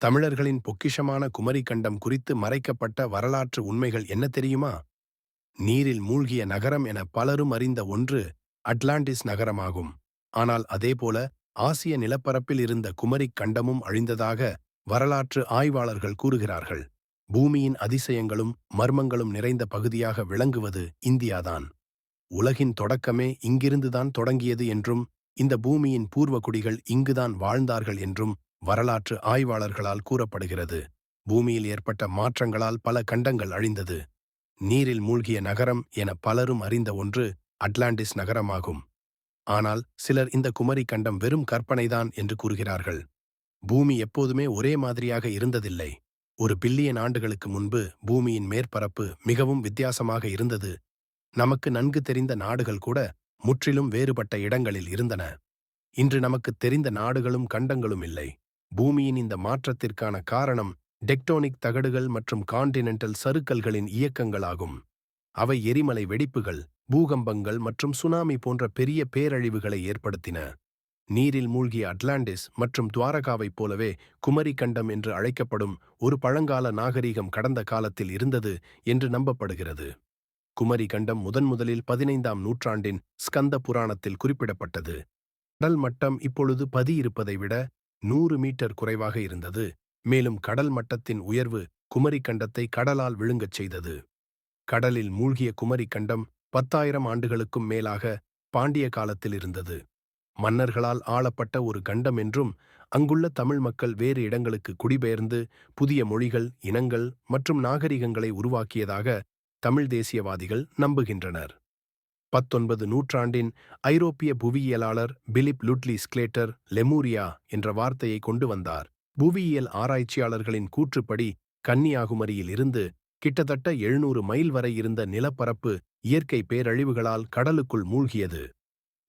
தமிழர்களின் பொக்கிஷமான குமரி கண்டம் குறித்து மறைக்கப்பட்ட வரலாற்று உண்மைகள் என்ன தெரியுமா? நீரில் மூழ்கிய நகரம் என பலரும் அறிந்த ஒன்று அட்லாண்டிஸ் நகரமாகும். ஆனால் அதேபோல ஆசிய நிலப்பரப்பில் இருந்த குமரிக் கண்டமும் அழிந்ததாக வரலாற்று ஆய்வாளர்கள் கூறுகிறார்கள். பூமியின் அதிசயங்களும் மர்மங்களும் நிறைந்த பகுதியாக விளங்குவது இந்தியாதான். உலகின் தொடக்கமே இங்கிருந்துதான் தொடங்கியது என்றும் இந்த பூமியின் பூர்வகுடிகள் இங்குதான் வாழ்ந்தார்கள் என்றும் வரலாற்று ஆய்வாளர்களால் கூறப்படுகிறது. பூமியில் ஏற்பட்ட மாற்றங்களால் பல கண்டங்கள் அழிந்தது. நீரில் மூழ்கிய நகரம் என பலரும் அறிந்த ஒன்று அட்லாண்டிஸ் நகரமாகும். ஆனால் சிலர் இந்த குமரி கண்டம் வெறும் கற்பனைதான் என்று கூறுகிறார்கள். பூமி எப்போதுமே ஒரே மாதிரியாக இருந்ததில்லை. ஒரு பில்லியன் ஆண்டுகளுக்கு முன்பு பூமியின் மேற்பரப்பு மிகவும் வித்தியாசமாக இருந்தது. நமக்கு நன்கு தெரிந்த நாடுகள் கூட முற்றிலும் வேறுபட்ட இடங்களில் இருந்தன. இன்று நமக்குத் தெரிந்த நாடுகளும் கண்டங்களும் இல்லை. பூமியின் இந்த மாற்றத்திற்கான காரணம் டெக்டோனிக் தகடுகள் மற்றும் கான்டினென்டல் சறுக்கல்களின் இயக்கங்களாகும். அவை எரிமலை வெடிப்புகள் பூகம்பங்கள் மற்றும் சுனாமி போன்ற பெரிய பேரழிவுகளை ஏற்படுத்தின. நீரில் மூழ்கிய அட்லாண்டிஸ் மற்றும் துவாரகாவைப் போலவே குமரி கண்டம் என்று அழைக்கப்படும் ஒரு பழங்கால நாகரீகம் கடந்த காலத்தில் இருந்தது என்று நம்பப்படுகிறது. குமரி கண்டம் முதன் முதலில் பதினைந்தாம் நூற்றாண்டின் ஸ்கந்த புராணத்தில் குறிப்பிடப்பட்டது. கடல் மட்டம் இப்பொழுது பதி இருப்பதை விட நூறு மீட்டர் குறைவாக இருந்தது. மேலும் கடல் மட்டத்தின் உயர்வு குமரி கண்டத்தை கடலால் விழுங்கச் செய்தது. கடலில் மூழ்கிய குமரி கண்டம் பத்தாயிரம் ஆண்டுகளுக்கும் மேலாக பாண்டிய காலத்தில் இருந்தது. மன்னர்களால் ஆளப்பட்ட ஒரு கண்டம் என்றும் அங்குள்ள தமிழ் மக்கள் வேறு இடங்களுக்கு குடிபெயர்ந்து புதிய மொழிகள் இனங்கள் மற்றும் நாகரிகங்களை உருவாக்கியதாக தமிழ் தேசியவாதிகள் நம்புகின்றனர். பத்தொன்பது நூற்றாண்டின் ஐரோப்பிய புவியியலாளர் பிலிப் லுட்லி ஸ்க்லேட்டர் லெமூரியா என்ற வார்த்தையை கொண்டு வந்தார். புவியியல் ஆராய்ச்சியாளர்களின் கூற்றுப்படி கன்னியாகுமரியில் இருந்து கிட்டத்தட்ட எழுநூறு மைல் வரை இருந்த நிலப்பரப்பு இயற்கை பேரழிவுகளால் கடலுக்குள் மூழ்கியது.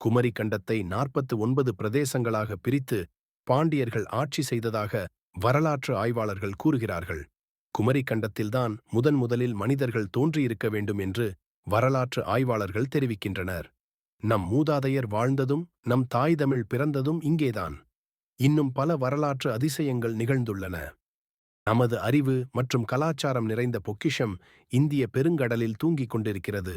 குமரி கண்டத்தை நாற்பத்து ஒன்பது பிரதேசங்களாக பிரித்து பாண்டியர்கள் ஆட்சி செய்ததாக வரலாற்று ஆய்வாளர்கள் கூறுகிறார்கள். குமரி கண்டத்தில்தான் முதன் முதலில் மனிதர்கள் தோன்றியிருக்க வேண்டும் என்று வரலாற்று ஆய்வாளர்கள் தெரிவிக்கின்றனர். நம் மூதாதையர் வாழ்ந்ததும் நம் தாய் தமிழ் பிறந்ததும் இங்கேதான். இன்னும் பல வரலாற்று அதிசயங்கள் நிகழ்ந்துள்ளன. நமது அறிவு மற்றும் கலாச்சாரம் நிறைந்த பொக்கிஷம் இந்திய பெருங்கடலில் தூங்கிக் கொண்டிருக்கிறது.